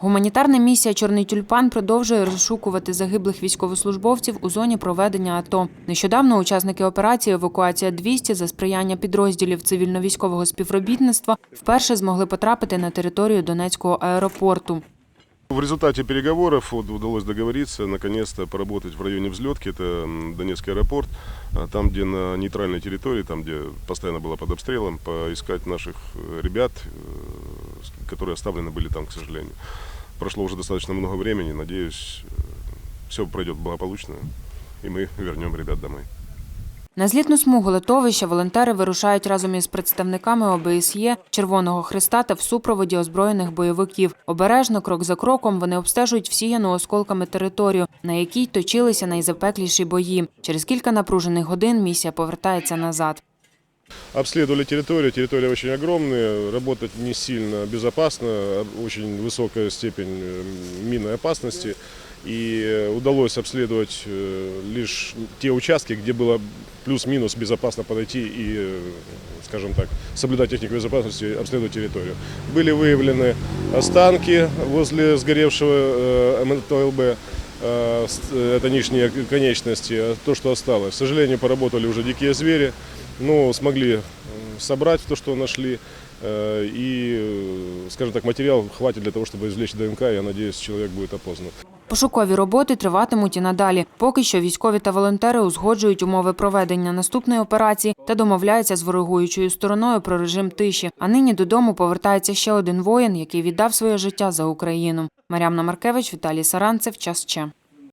Гуманітарна місія Чорний тюльпан продовжує розшукувати загиблих військовослужбовців у зоні проведення АТО. Нещодавно учасники операції Евакуація 200 за сприяння підрозділів цивільно-військового співробітництва вперше змогли потрапити на територію Донецького аеропорту. В результате переговоров вот, удалось договориться, наконец-то поработать в районе взлетки, это м, Донецкий аэропорт, а там, где на нейтральной территории, там, где постоянно было под обстрелом, поискать наших э, ребят, э, с- которые оставлены были там, к сожалению. Прошло уже достаточно много времени, надеюсь, все пройдет благополучно, и мы вернем ребят домой. На злітну смугу литовища волонтери вирушають разом із представниками ОБСЄ, Червоного Христа та в супроводі озброєних бойовиків. Обережно, крок за кроком, вони обстежують всіяну осколками територію, на якій точилися найзапекліші бої. Через кілька напружених годин місія повертається назад. Обследовали территорию, территория очень огромная, работать не сильно безопасно, а очень высокая степень э, минной опасности. И э, удалось обследовать э, лишь те участки, где было плюс-минус безопасно подойти и, скажем так, соблюдать технику безопасности, обследовать территорию. Были выявлены останки возле сгоревшего МТЛБ, это нижние конечности, а то, что осталось. К сожалению, поработали уже дикие звери, но смогли э, собрать то, что нашли. э, И, э, скажем так, материал хватит для того, чтобы извлечь ДНК. Я надеюсь, человек будет опознан. Пошукові роботи триватимуть і надалі. Поки що військові та волонтери узгоджують умови проведення наступної операції та домовляються з ворогуючою стороною про режим тиші. А нині додому повертається ще один воїн, який віддав своє життя за Україну. Мар'ямна Маркевич, Віталій Саранцев. Час ще.